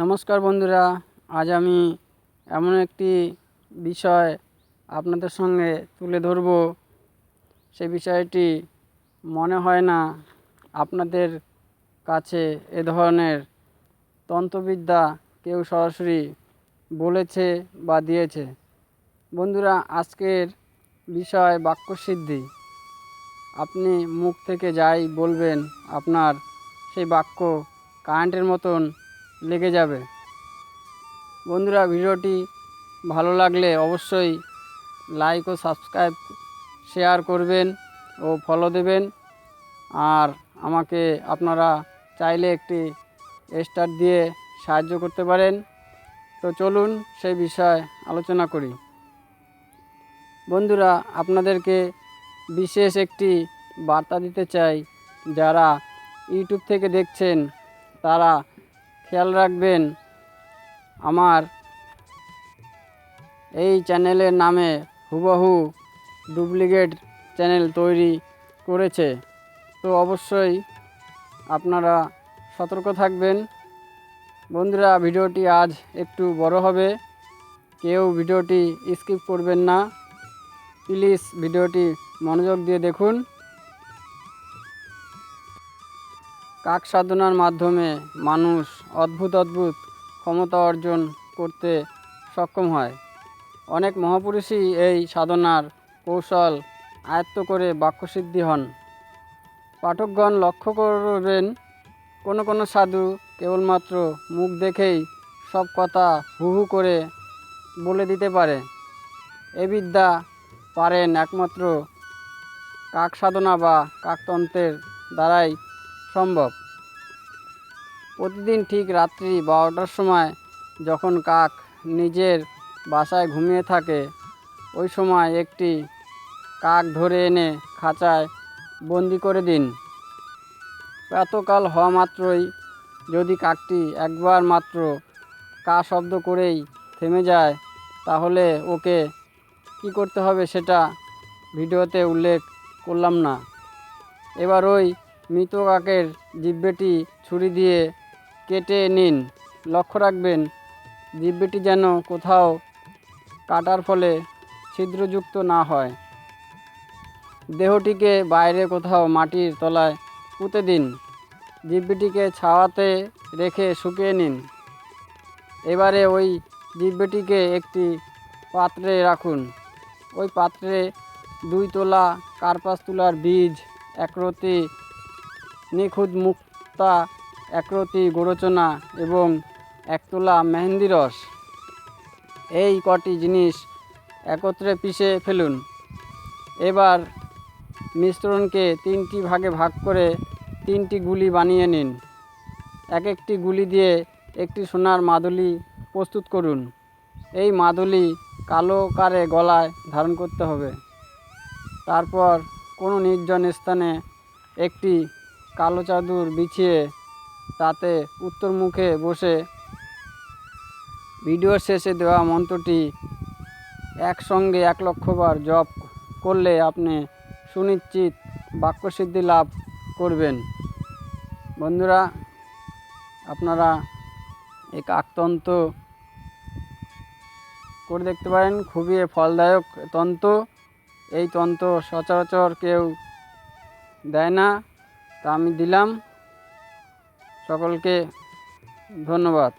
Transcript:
নমস্কার বন্ধুরা, আজ আমি এমন একটি বিষয় আপনাদের সঙ্গে তুলে ধরব। সে বিষয়টি মনে হয় না আপনাদের কাছে এ ধরনের তন্ত্রবিদ্যা কেউ সরাসরি বলেছে বা দিয়েছে। বন্ধুরা, আজকের বিষয় বাক্যসিদ্ধি। আপনি মুখ থেকে যাই বলবেন আপনার সেই বাক্য কারেন্টের মতন লেগে যাবে। বন্ধুরা, ভিডিওটি ভালো লাগলে অবশ্যই লাইক ও সাবস্ক্রাইব শেয়ার করবেন ও ফলো দেবেন। আর আমাকে আপনারা চাইলে একটি স্টার দিয়ে সাহায্য করতে পারেন। তো চলুন সেই বিষয়ে আলোচনা করি। বন্ধুরা, আপনাদেরকে বিশেষ একটি বার্তা দিতে চাই। যারা ইউটিউব থেকে দেখছেন, তারা খেয়াল রাখবেন, আমার এই চ্যানেলের নামে হুবহু ডুপ্লিকেট চ্যানেল তৈরি করেছে। তো অবশ্যই আপনারা সতর্ক থাকবেন। বন্ধুরা, ভিডিওটি আজ একটু বড় হবে। কেউ ভিডিওটি স্কিপ করবেন না। প্লিজ ভিডিওটি মনোযোগ দিয়ে দেখুন। কাক সাধনার মাধ্যমে মানুষ অদ্ভুত অদ্ভুত ক্ষমতা অর্জন করতে সক্ষম হয়। অনেক মহাপুরুষই এই সাধনার কৌশল আয়ত্ত করে বাক্যসিদ্ধি হন। পাঠকগণ লক্ষ্য করবেন, কোনো কোনো সাধু কেবলমাত্র মুখ দেখেই সব কথা হু হু করে বলে দিতে পারে। এ বিদ্যা পারেন একমাত্র কাক সাধনা বা কাকতন্ত্রের দ্বারাই সম্ভব। প্রতিদিন ঠিক রাত্রি বারোটার সময় যখন কাক নিজের বাসায় ঘুমিয়ে থাকে, ওই সময় একটি কাক ধরে এনে খাঁচায় বন্দি করে দিন। প্রাতকাল হওয়া মাত্রই যদি কাকটি একবার মাত্র কা শব্দ করেই থেমে যায়, তাহলে ওকে কি করতে হবে সেটা ভিডিওতে উল্লেখ করলাম না। এবার ওই মৃত কাকের জিব্বেটি ছুরি দিয়ে কেটে নিন। লক্ষ্য রাখবেন জিব্বেটি যেন কোথাও কাটার ফলে ছিদ্রযুক্ত না হয়। দেহটিকে বাইরে কোথাও মাটির তলায় পুঁতে দিন। জিব্বিটিকে ছাওয়াতে রেখে শুকিয়ে নিন। এবারে ওই জিব্বেটিকে একটি পাত্রে রাখুন। ওই পাত্রে দুই তোলা কার্পাস তুলার বীজ একরতি নিখুঁত মুক্তা একরতি গোরচনা এবং এক তোলা মেহেন্দি রস। এই কটি জিনিস একত্রে পিষে ফেলুন। এবার মিশ্রণকে তিনটি ভাগে ভাগ করে তিনটি গুলি বানিয়ে নিন। এক একটি গুলি দিয়ে একটি সোনার মাদুলি প্রস্তুত করুন। এই মাদুলি কালো কারে গলায় ধারণ করতে হবে। তারপর কোনো নির্জন স্থানে একটি কালো চাদর বিছিয়ে তাতে উত্তর মুখে বসে ভিডিওর শেষে দেওয়া মন্ত্রটি, একসঙ্গে এক লক্ষবার জপ করলে আপনি সুনিশ্চিত বাক্যসিদ্ধি লাভ করবেন। বন্ধুরা, আপনারা এই কাকতন্ত্র করে দেখতে পারেন, খুবই ফলদায়ক তন্ত্র এই তন্ত্র সচরাচর কেউ দেয় না। তা আমি দিলাম। সকলকে ধন্যবাদ।